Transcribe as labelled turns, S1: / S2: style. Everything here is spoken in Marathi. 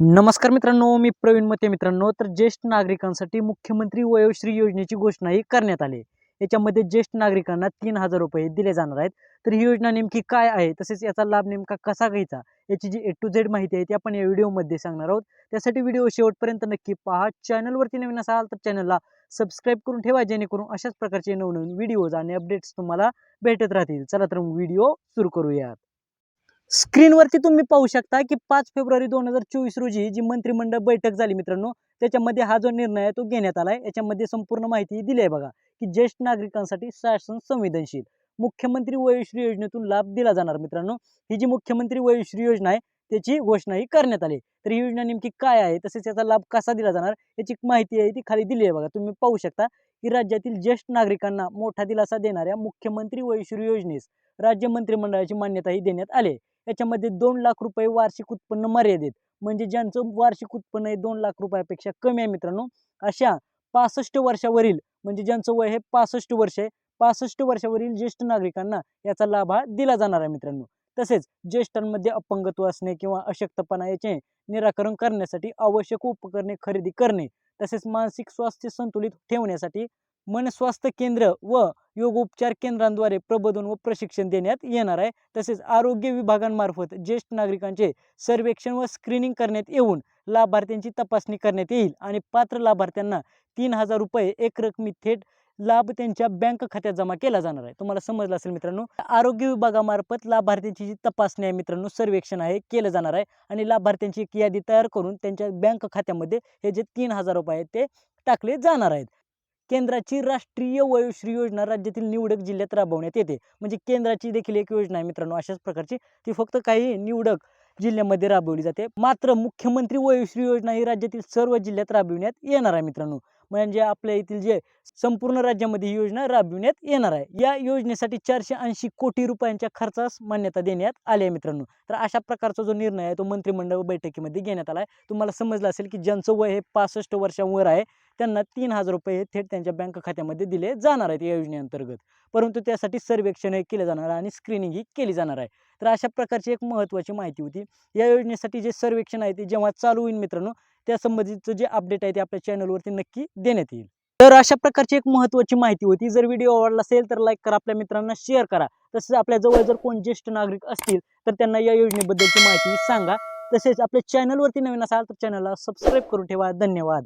S1: नमस्कार मित्रांनो मी प्रवीण मते मित्रांनो. तर ज्येष्ठ नागरिकांसाठी मुख्यमंत्री वयोश्री योजनेची घोषणाही करण्यात आली याच्यामध्ये ज्येष्ठ नागरिकांना तीन हजार रुपये दिले जाणार आहेत. तर ही योजना नेमकी काय आहे? तसेच याचा लाभ नेमका कसा घ्यायचा? याची जी ए टू झेड माहिती आहे ती आपण या व्हिडिओमध्ये सांगणार आहोत. त्यासाठी व्हिडिओ शेवटपर्यंत नक्की पहा. चॅनलवरती नवीन असाल तर चॅनलला सबस्क्राईब करून ठेवा जेणेकरून अशाच प्रकारचे नवनवीन व्हिडिओज आणि अपडेट्स तुम्हाला भेटत राहतील. चला तर व्हिडिओ सुरू करूयात. स्क्रीनवरती तुम्ही पाहू शकता की पाच फेब्रुवारी दोन हजार चोवीस रोजी जी मंत्रिमंडळ बैठक झाली मित्रांनो त्याच्यामध्ये हा जो निर्णय आहे तो घेण्यात आला आहे याच्यामध्ये संपूर्ण माहिती दिली आहे बघा की ज्येष्ठ नागरिकांसाठी शासन संवेदनशील. मुख्यमंत्री वयोश्री योजनेतून लाभ दिला जाणार मित्रांनो. ही जी मुख्यमंत्री वयोश्री योजना आहे त्याची घोषणाही करण्यात आली. तर ही योजना नेमकी काय आहे? तसेच याचा लाभ कसा दिला जाणार? याची माहिती आहे ती खाली दिली आहे बघा. तुम्ही पाहू शकता की राज्यातील ज्येष्ठ नागरिकांना मोठा दिलासा देणाऱ्या मुख्यमंत्री वयोश्री योजनेस राज्य मंत्रिमंडळाची मान्यताही देण्यात आली आहे. याच्यामध्ये दोन लाख रुपये वार्षिक उत्पन्न मर्यादित. म्हणजे ज्यांचं वार्षिक उत्पन्न आहे दोन लाख रुपयापेक्षा कमी आहे मित्रांनो अशा पासष्ट वर्षावरील म्हणजे ज्यांचं वय हे पासष्ट वर्ष आहे पासष्ट वर्षावरील ज्येष्ठ नागरिकांना याचा लाभ हा दिला जाणार आहे मित्रांनो. तसेच ज्येष्ठांमध्ये अपंगत्व असणे किंवा अशक्तपणा याचे निराकरण करण्यासाठी आवश्यक उपकरणे खरेदी करणे तसेच मानसिक स्वास्थ्य संतुलित ठेवण्यासाठी मन स्वास्थ्य केंद्र व योगोपचार केंद्रांद्वारे प्रबोधन व प्रशिक्षण देण्यात येणार आहे. तसेच आरोग्य विभागांमार्फत ज्येष्ठ नागरिकांचे सर्वेक्षण व स्क्रीनिंग करण्यात येऊन लाभार्थ्यांची तपासणी करण्यात येईल आणि पात्र लाभार्थ्यांना तीन हजार रुपये एक रकमी थेट लाभ त्यांच्या बँक खात्यात जमा केला जाणार आहे. तुम्हाला समजलं असेल मित्रांनो आरोग्य विभागामार्फत लाभार्थ्यांची जी तपासणी आहे मित्रांनो सर्वेक्षण आहे केलं जाणार आहे आणि लाभार्थ्यांची एक यादी तयार करून त्यांच्या बँक खात्यामध्ये हे जे तीन हजार रुपये आहेत ते टाकले जाणार आहेत. केंद्राची राष्ट्रीय वयोश्री योजना राज्यातील निवडक जिल्ह्यात राबवण्यात येते. म्हणजे केंद्राची देखील एक योजना आहे मित्रांनो अशाच प्रकारची. ती फक्त काही निवडक जिल्ह्यामध्ये राबवली जाते. मात्र मुख्यमंत्री वयोश्री योजना ही राज्यातील सर्व जिल्ह्यात राबविण्यात येणार आहे मित्रांनो. म्हणजे आपल्या येथील जे संपूर्ण राज्यामध्ये ही योजना राबविण्यात येणार आहे. या योजनेसाठी चारशे ऐंशी कोटी रुपयांच्या खर्चास मान्यता देण्यात आली आहे मित्रांनो. तर अशा प्रकारचा जो निर्णय आहे तो मंत्रिमंडळ बैठकीमध्ये घेण्यात आला आहे. तुम्हाला समजलं असेल की ज्यांचं वय हे पासष्ट वर्षांवर आहे त्यांना तीन हजार रुपये हे थेट त्यांच्या बँक खात्यामध्ये दिले जाणार आहेत या योजनेअंतर्गत. परंतु त्यासाठी सर्वेक्षण हे केलं जाणार आहे आणि स्क्रीनिंग ही केली जाणार आहे. तर अशा प्रकारची एक महत्त्वाची माहिती होती. या योजनेसाठी जे सर्वेक्षण आहे ते जेव्हा चालू होईल मित्रांनो त्या संबंधीचं जे अपडेट आहे ते आपल्या चॅनलवरती नक्की देण्यात येईल. तर अशा प्रकारची एक महत्त्वाची माहिती होती. जर व्हिडिओ आवडला असेल तर लाईक करा आपल्या मित्रांना शेअर करा. तसेच आपल्या जवळ जर कोण ज्येष्ठ नागरिक असतील तर त्यांना या योजनेबद्दलची माहिती सांगा. तसेच आपल्या चॅनलवरती नवीन असाल तर चॅनलला सबस्क्राईब करून ठेवा. धन्यवाद.